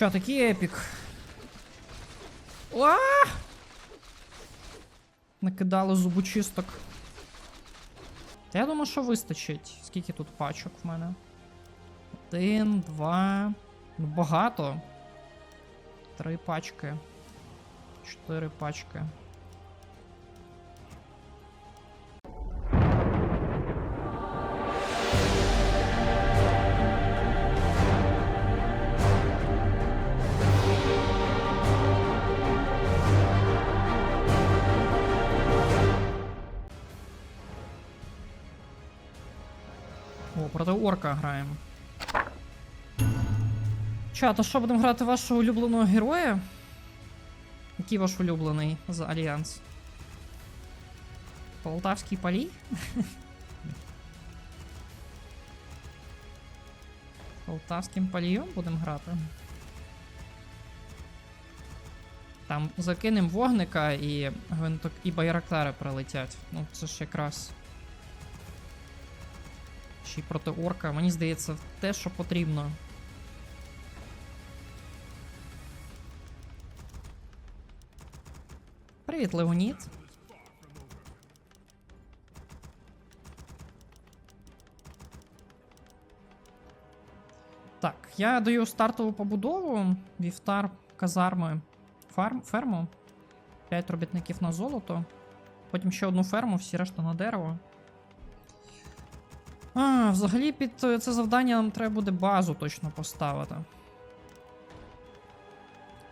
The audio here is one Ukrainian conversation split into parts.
Що, такий епік? А! Накидало зубочисток. Я думаю, що вистачить. Скільки тут пачок в мене? Один, два. Ну, багато. Три пачки. Чотири пачки. Орка граємо. Ча, то що будемо грати вашого улюбленого героя? Який ваш улюблений за Альянс? Полтавський палій? Полтавським палієм будемо грати. Там закинем вогника і і байрактари прилетять. Ну, це ж якраз. Ще проти орка. Мені здається, те, що потрібно. Привіт, Леонід. Так, я даю стартову побудову, вівтар, казарми, фарм, ферму. 5 робітників на золото. Потім ще одну ферму, всі решта на дерево. А, взагалі під е, це завдання нам треба буде базу точно поставити.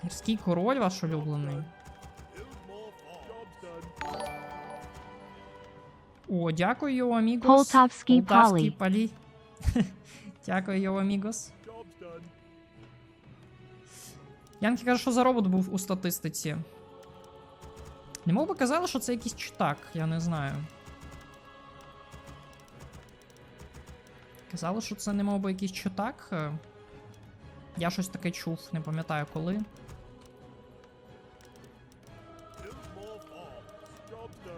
Гірський король ваш улюблений. О, дякую, амігос. Полтавський Полтавський палі. Дякую, амігос. Янки каже, що за робот був у статистиці. Не мов би казали, що це якийсь читак, я не знаю. Казали, що це не мов би якийсь читак. Е, Я щось таке чув, не пам'ятаю коли.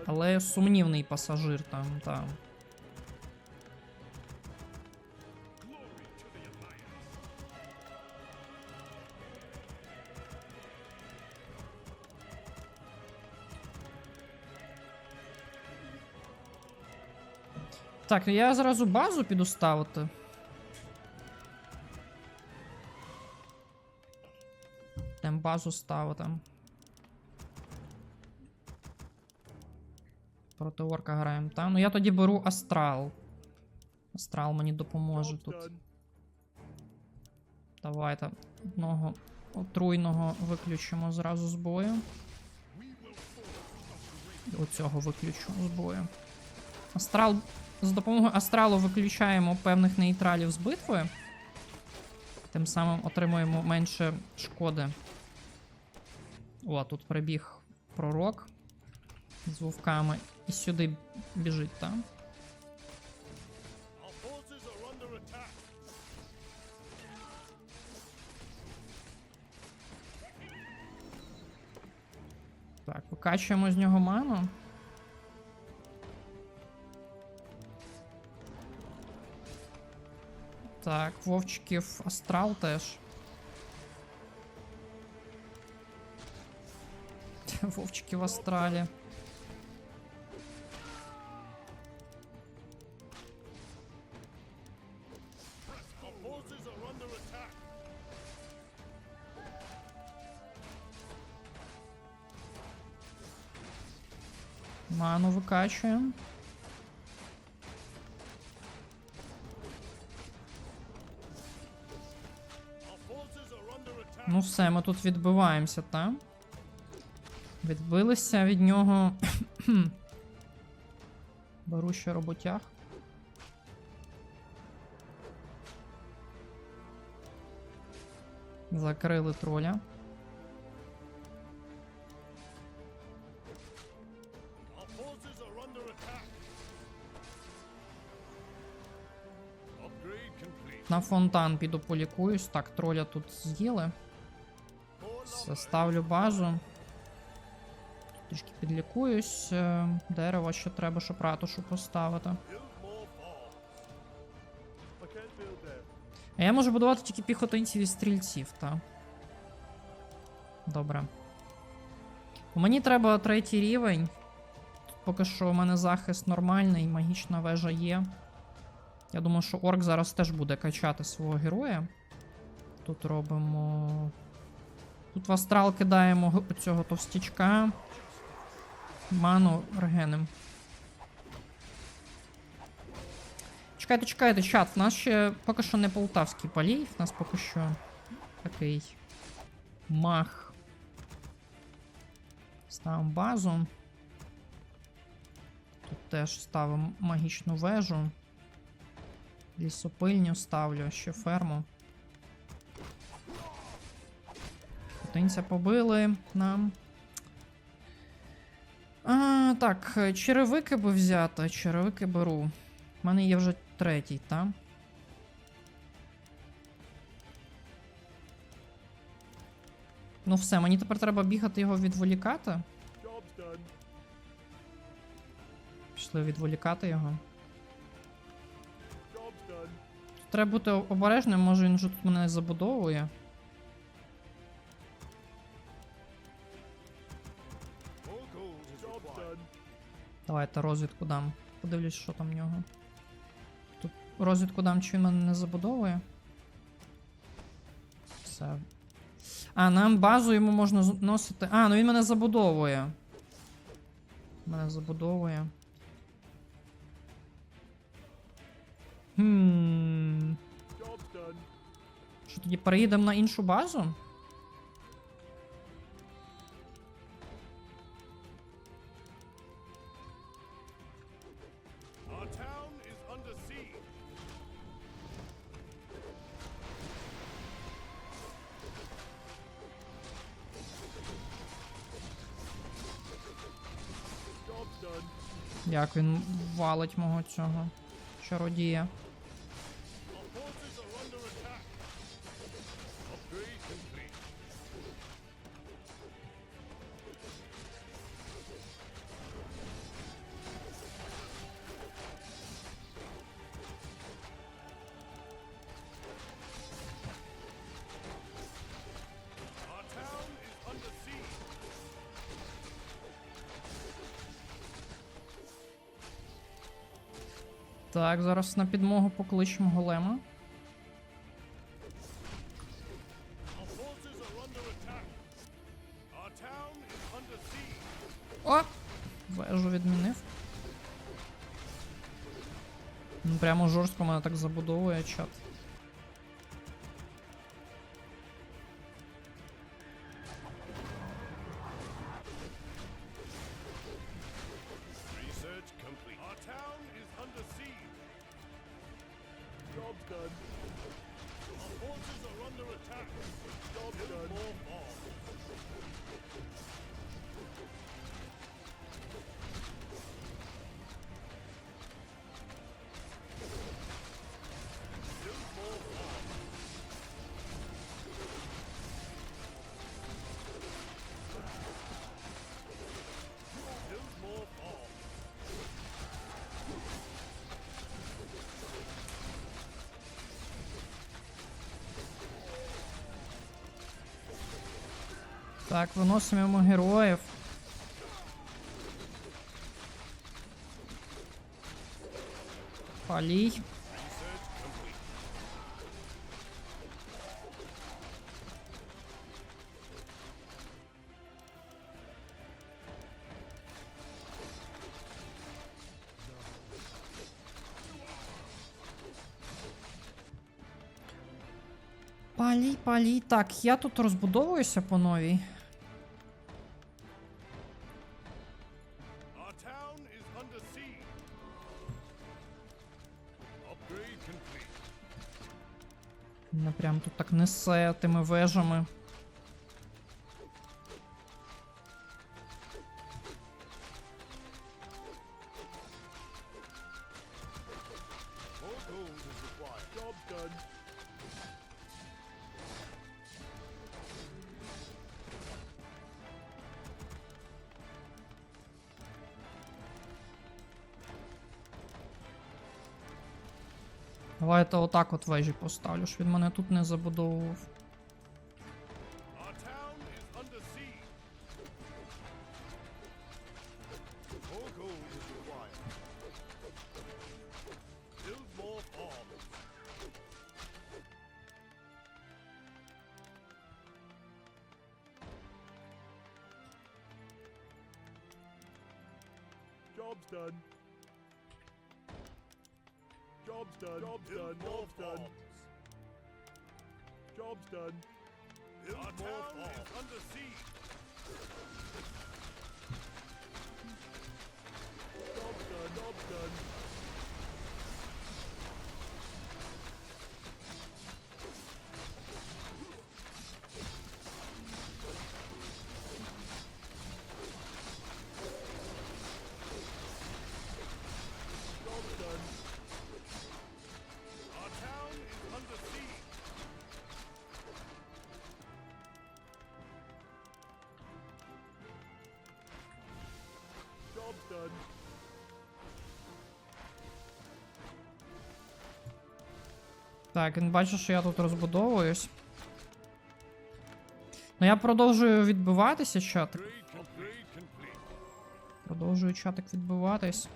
Але сумнівний пасажир там, там. Так, я зразу базу піду ставити. Там базу ставити. Проти орка граємо, та? Ну я тоді беру астрал. Астрал мені допоможе тут. Давайте одного отруйного виключимо зразу з бою. Оцього виключу з бою. Астрал. З допомогою астралу виключаємо певних нейтралів з битви. Тим самим отримуємо менше шкоди. О, тут прибіг пророк з вовками. І сюди біжить, так? Так, викачуємо з нього ману. Так, вовчиків астрал теж. Вовчики в астралі. Ману викачуємо. Ну все, ми тут відбиваємося, так? Відбилися від нього. Беру ще роботяг. Закрили троля. На фонтан піду полікуюсь. Так, троля тут з'їли. Все, ставлю базу. Трішки підлікуюсь. Е, Дерево ще треба, щоб ратушу поставити. А я можу будувати тільки піхотинців і стрільців, та. Добре. Мені треба третій рівень. Тут поки що у мене захист нормальний, магічна вежа є. Я думаю, що орк зараз теж буде качати свого героя. Тут робимо. Тут в астрал кидаємо цього товстячка. Ману регенем. Чекайте, чекайте, чат. В нас ще поки що не полтавський палій, в нас поки що такий мах. Ставимо базу. Тут теж ставимо магічну вежу. Лісопильню ставлю, ще ферму. Путинця побили нам. А, так, черевики би взяти. Черевики беру. У мене є вже третій, так? Ну все, мені тепер треба бігати його відволікати. Пішли відволікати його. Треба бути обережним, може він вже тут мене забудовує. Давайте розвідку дам. Подивлюсь, що там в нього. Тут розвідку дам, чи він мене не забудовує. Все. А, нам базу йому можна зносити. А, ну він мене забудовує. Мене забудовує. Хм. Що тоді переїдемо на іншу базу? Як він валить мого цього чародія. Так, зараз на підмогу покличемо голема. О! Вежу відмінив. Ну, прямо жорстко мене так забудовує чат. Так, виносимо йому героїв. Палій. Палій, палій. Так, я тут розбудовуюся по новій. Прям тут так несе тими вежами. Давайте отак от вежі поставлю, щоб він мене тут не забудовував. Так, він бачить, що я тут розбудовуюсь. Ну я продовжую відбиватися, чатик. Продовжую чатик відбиватись.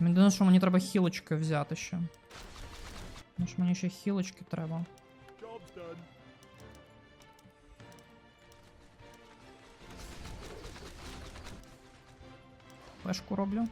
Єдине, що мені треба хілочки взяти ще. Ну ж мені ще хілочки треба. флешку роблю.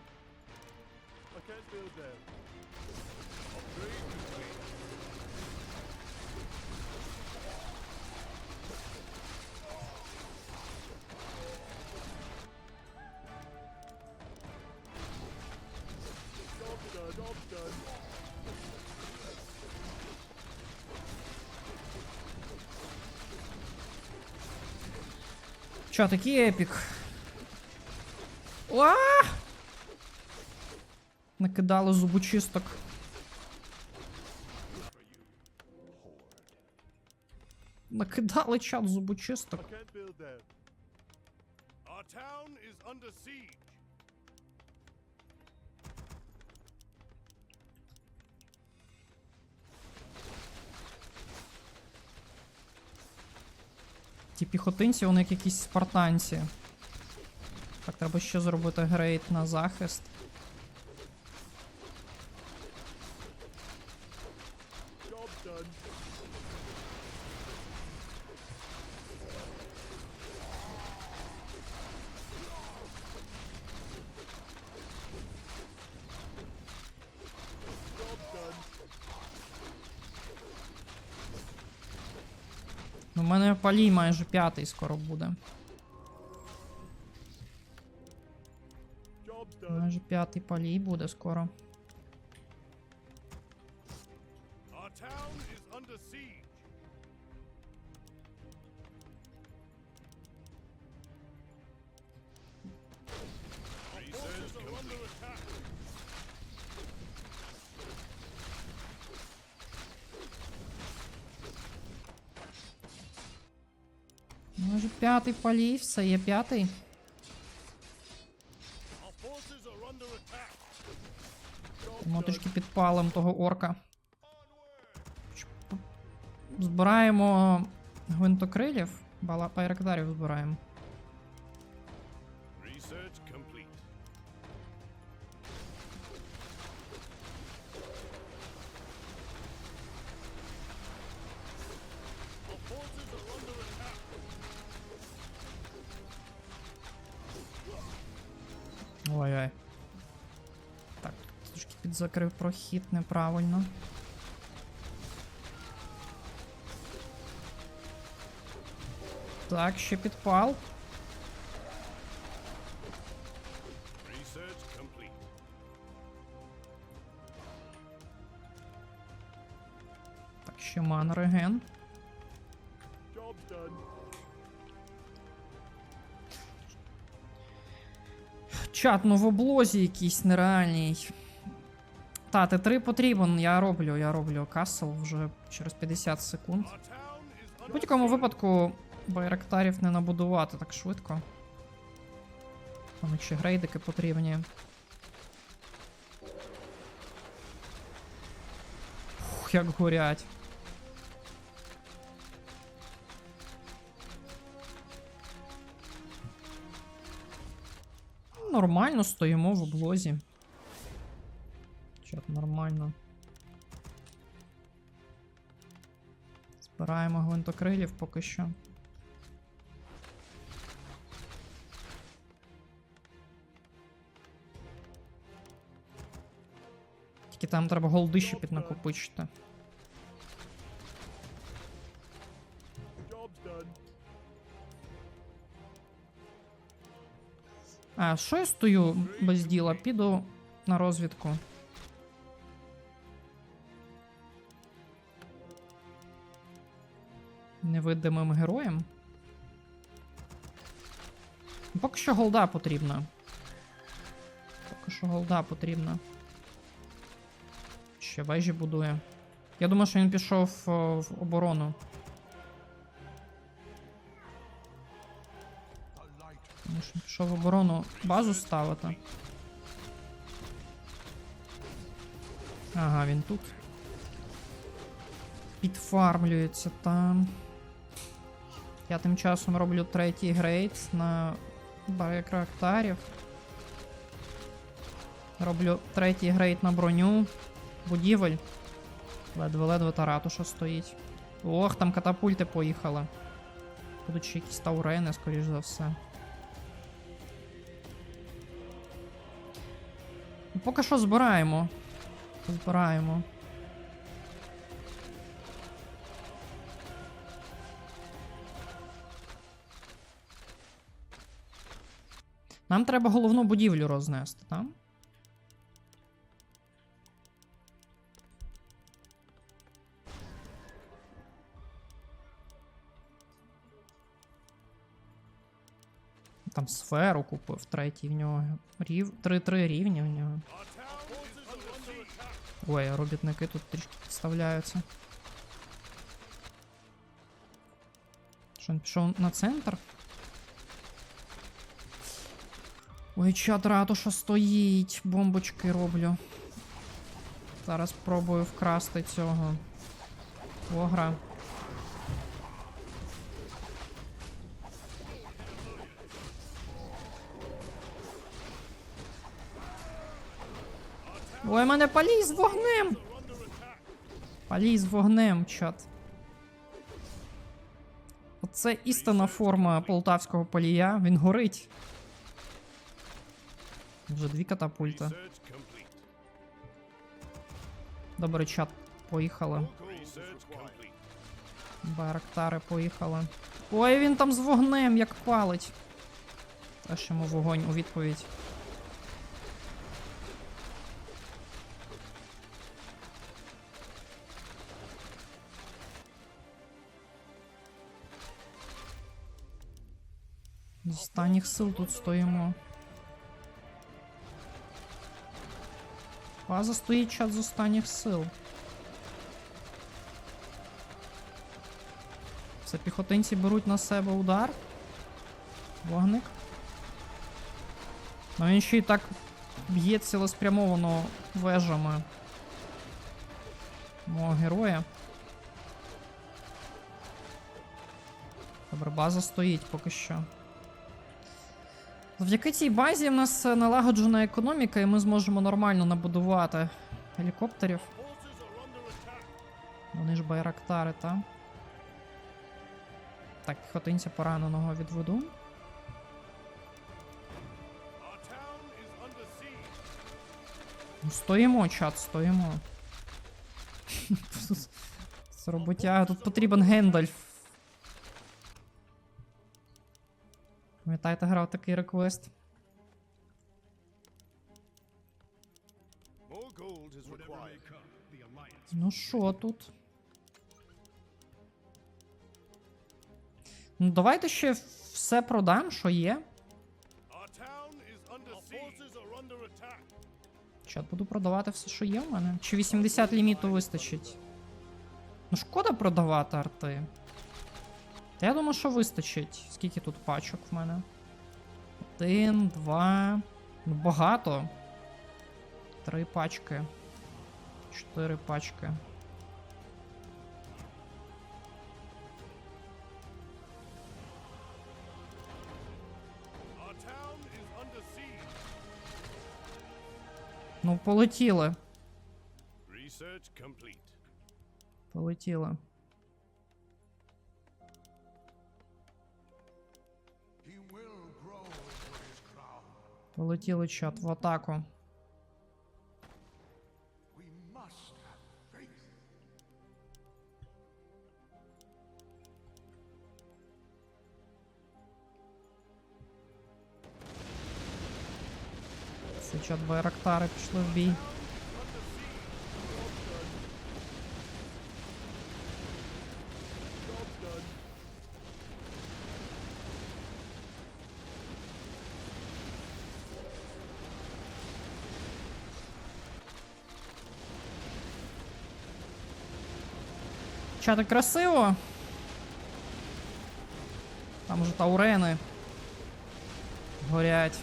Чё, такие эпик? Уа! Накидали зубочисток. Накидали чат зубочисток. Ті піхотинці, вони як якісь спартанці. Так, треба ще зробити грейд на захист. У мене палій майже п'ятий скоро буде. П'ятий палій буде скоро. Our town is under siege. Our forces are under attack. Майже п'ятий палій, все є п'ятий. Трішки того орка. Збираємо гвинтокрилів, бала пайрактарів збираємо. Ой-ой. Підзакрив прохід неправильно. Так, ще підпал. Так, ще ман реген. Чат, ну в облозі якийсь нереальній. Та, Т3 потрібен, я роблю, я роблю касл вже через 50 секунд. В будь-якому випадку байрактарів не набудувати так швидко. Там ще грейдики потрібні. Ух, як горять. Нормально стоїмо в облозі. Чат, нормально. Збираємо гвинтокрилів поки що. Тільки там треба голди ще піднакопичити. А, що я стою без діла? Піду на розвідку. Невидимим героєм. Поки що голда потрібна. Поки що голда потрібна. Ще вежі будує. Я думаю, що він пішов о, в оборону. Тому що пішов в оборону базу ставити. Ага, він тут. Підфармлюється там. Я тим часом роблю третій грейд на барекрактарів. Роблю третій грейд на броню. Будівель. Ледве-ледве та ратуша стоїть. Ох, там катапульти поїхали. Будуть ще якісь таурени, скоріш за все. Поки що збираємо. Збираємо. Нам треба головну будівлю рознести, так? Там сферу купив, третій в нього. Рів... 3-3 рівні в нього. Ой, робітники тут трішки підставляються. Що він пішов на центр? Ой, чат ратуша стоїть. Бомбочки роблю. Зараз пробую вкрасти цього. Огра. Ой, мене палій з вогнем! Палій з вогнем, чат. Оце істинна форма полтавського палія. Він горить. Вже дві катапульти. Добре, чат, поїхали. Complete. Поїхали. Ой, він там з вогнем, як палить. Теж йому вогонь у відповідь. З останніх сил тут стоїмо. База стоїть чат з останніх сил. Це піхотинці беруть на себе удар. Вогник. Ну він ще й так б'є цілеспрямовано вежами мого героя. Добре, база стоїть поки що. Завдяки цій базі в нас налагоджена економіка, і ми зможемо нормально набудувати гелікоптерів. Вони ж байрактари, та? Так, піхотинця пораненого відведу. Ну, стоїмо, чат, стоїмо. Роботяга, тут потрібен Гендальф. Пам'ятаєте, грав такий реквест? Ну що тут? Ну, давайте ще все продам, що є. Чат, буду продавати все, що є в мене. Чи 80 ліміту вистачить? Ну, шкода продавати арти. Та я думаю, що вистачить. Скільки тут пачок в мене? Один, два. Ну, багато. Три пачки. Чотири пачки. Ну, полетіли. Полетіло. Полетіли чат в атаку. Чат Байрактари пішли в бій. Чати красиво. Там же таурени. Горять.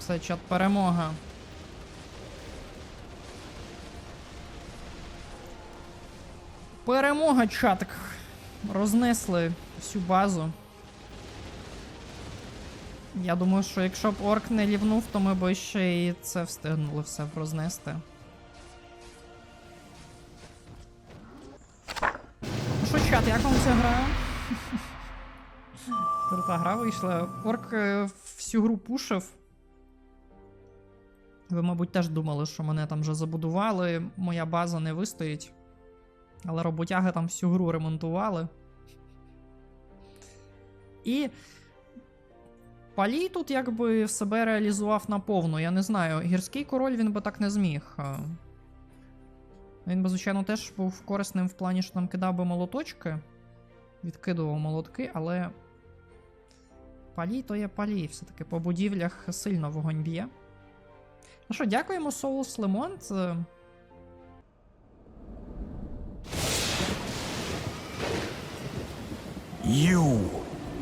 Все, чат перемога. Перемога, чатик. Рознесли всю базу. Я думаю, що якщо б орк не лівнув, то ми б ще і це встигнули все рознести. Ну що, чат, як вам ця гра? Крута гра вийшла. Орк е, всю гру пушив. Ви, мабуть, теж думали, що мене там вже забудували, моя база не вистоїть. Але роботяги там всю гру ремонтували. І. Палій тут якби себе реалізував наповну. Я не знаю, гірський король він би так не зміг. Він би, звичайно, теж був корисним в плані, що там кидав би молоточки, відкидував молотки, але. Палій то є палій. Все-таки по будівлях сильно вогонь б'є. Ну що, дякуємо Соус Лемонт. Е, You